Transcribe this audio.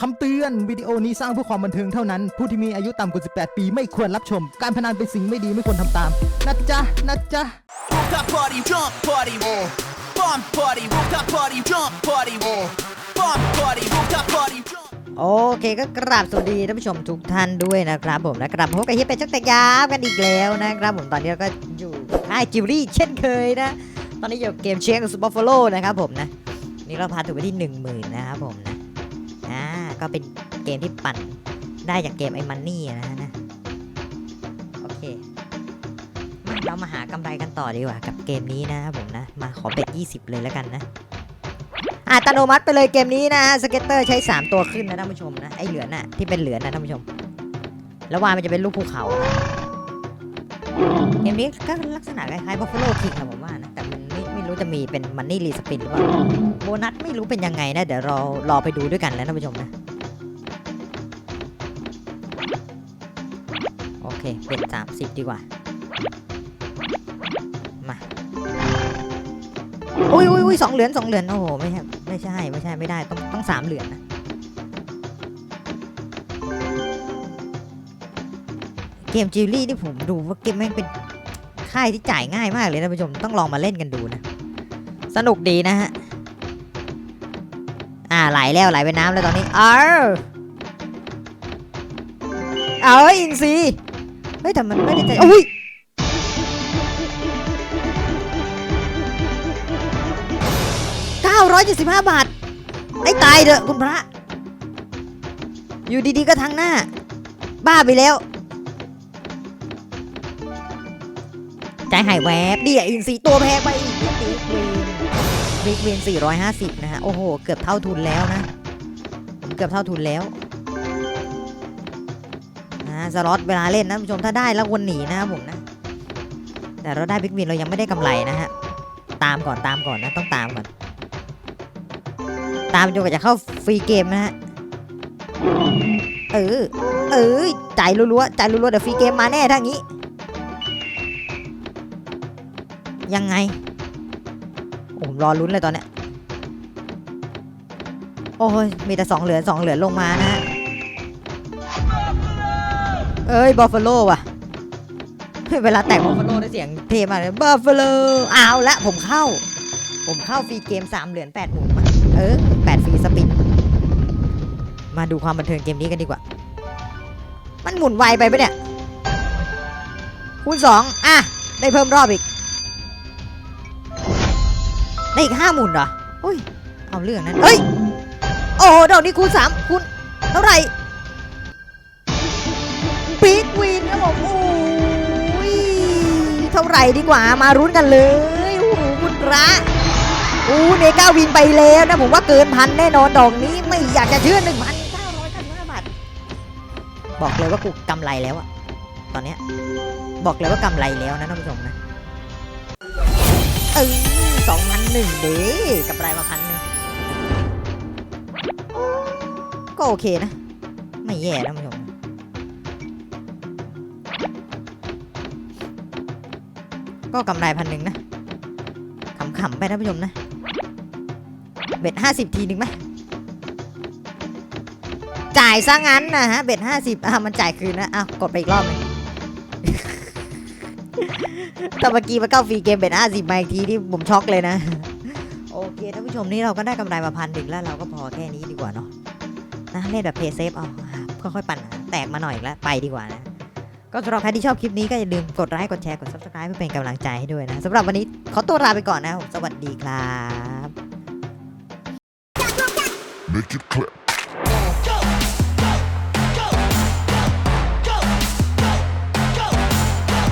คำเตือนวิดีโอนี้สร้างเพื่อความบันเทิงเท่านั้น ผู้ที่มีอายุต่ำกว่า 18 ปีไม่ควรรับชม การพนันเป็นสิ่งไม่ดีไม่ควรทำตาม นะจ๊ะ นะจ๊ะ Rooftop party, jump party, bomb party, rooftop party, jump party, bomb party, rooftop party, jump. โอเคก็กราบสวัสดีท่านผู้ชมทุกท่านด้วยนะครับผมและกลับพบกับเฮียเป็ดชักแต่ยาวกันอีกแล้วนะครับผมตอนนี้เราก็อยู่ค่ายจิวรี่เช่นเคยนะ ตอนนี้อยู่เกมเชียงกับซูเปอร์ฟโลนะครับผมนะ นี่เราพาถึงไปที่ 1 0,000นะครับผมนะอ่า ก็เป็นเกมที่ปั่นได้จากเกมไอ้มันนี่นะนะ โอเค เรามาหากำไรกันต่อดีกว่า กับเกมนี้นะครับผมนะ มาขอเป็ด20 เลยแล้วกันนะอัตโนมัติไปเลยเกมนี้นะสเก็ตเตอร์ใช้ 3 ตัวขึ้นนะท่านผู้ชมนะ ไอเหลือน่ะที่เป็นเหลือนะท่านผู้ชม แล้ววานมันจะเป็นลูกภูเขาเกมนี้ก็ลักษณะคล้ายๆ Buffalo King นะผมว่านะ แต่มันไม่ไม่รู้จะมีเป็นมันนี่รีสปินหรือเปล่าโบนัสไม่รู้เป็นยังไงนะ เดี๋ยวรารอไปดูด้วยกันแล้วท่านผู้ชมนะ โอเคเป็น30ดีกว่า มาอุ้ยอุ้ยอุ้ยสองเหรียญสองเหรียญโอ้โหไม่ใช่ไม่ใช่ไม่ใช่ไม่ได้ต้องต้องสามเหรียญนะเกมจิวลี่ที่ผมดูว่าเกมแม่งเป็นค่ายที่จ่ายง่ายมากเลยนะผู้ชมต้องลองมาเล่นกันดูนะ สนุกดีนะฮะ อ่าไหลแล้วไหลไปน้ำแล้วตอนนี้ เออเอาอินซี เฮ้ยแต่มันไม่ได้ใจอุ้ย975บาทไอ้ตายเถอะคุณพระ อยู่ดีๆก็ทางหน้า บ้าไปแล้ว ใจหายแวบเดียอินซีตัวแพงไปอีกบิ๊กเวนบิ๊กเวน450นะฮะ โอ้โห เกือบเท่าทุนแล้วนะผมเกือบเท่าทุนแล้วอ่า สล็อตเวลาเล่นนะผู้ชมถ้าได้แล้ววนหนีนะครับผมนะ แต่เราได้บิ๊กวินเรายังไม่ได้กำไรนะฮะตามก่อนตามก่อนนะต้องตามก่อน ตามจนกว่าจะเข้าฟรีเกมนะฮะเออเออจ่ายรัวๆจ่ายรัวๆเดี๋ยวฟรีเกมมาแน่ถ้างี้ ยังไงโอ้ผมรอลุ้นเลยตอนเนี้ยโอ้ยมีแต่สองเหลือสองเหลือลงมานะฮะ เอ้ยบ u ฟฟ a โลว่ะ เวลาแตกบ u ฟฟ a โลได้เสียงเทมากเลยบ u ฟฟ a โลเอาละผมเข้า ผมเข้าฟรีเกม 3 เหรียญ8หมุนมาเออ8ฟรีสปิน มาดูความบันเทิงเกมนี้กันดีกว่า มันหมุนไวไปปะเนี่ย คูณ 2 อะ ได้เพิ่มรอบอีก ได้อีก 5 หมุนเหรออุ้ย เอาเรื่องนั้นเฮ้ย โอ้โหดอกนี้คูณ 3 คูณเท่าไหร่ ร่ดีกว่ามารุ้นกันเลยโอ้โหคุณพระอู้เนก้าวินไปแล้วนะผมว่าเกินพันแน่นอนดอกนี้ไม่อยากจะเชื่อหนึ่งพันเก้าร้อยเก้าสิบห้าบาทบอกเลยว่ากูกำไรแล้วอะตอนเนี้ยบอกเลยว่ากำไรแล้วนะท่านผู้ชมนะเออสองพันหนึ่งเด้กำไรมาพันหนึ่งก็โอเคนะ ไม่แย่นะท่านผู้ชม ก็กำไรพันหนึ่งนะขำๆไปนะท่านผู้ชมนะเบ็ดห้าสิบทีหนึ่งไหมจ่ายซะงั้นนะฮะเบ็ดห้าสิบอะมันจ่ายคืนนะอ้าวกดไปอีกรอบหนึงแต่เมื่อกี้มาเข้าฟรีเกมเบ็ดห้าสิบมาอีกทีนี่ผมช็อกเลยนะ โอเคท่านผู้ชมนี่เราก็ได้กำไรมาพันหนึ่งแล้วเราก็พอแค่นี้ดีกว่าเนาะนะเล่นแบบเพย์เซฟเอาค่อยๆปั่นแตกมาหน่อยแล้วไปดีกว่านะ ก็สำหรับใครที่ชอบคลิปนี้ก็อย่าลืมกดไลค์กดแชร์กด subscribe เพื่อเป็นกำลังใจให้ด้วยนะสำหรับวันนี้ขอตัวลาไปก่อนนะครับสวัสดีครับ Make it clap.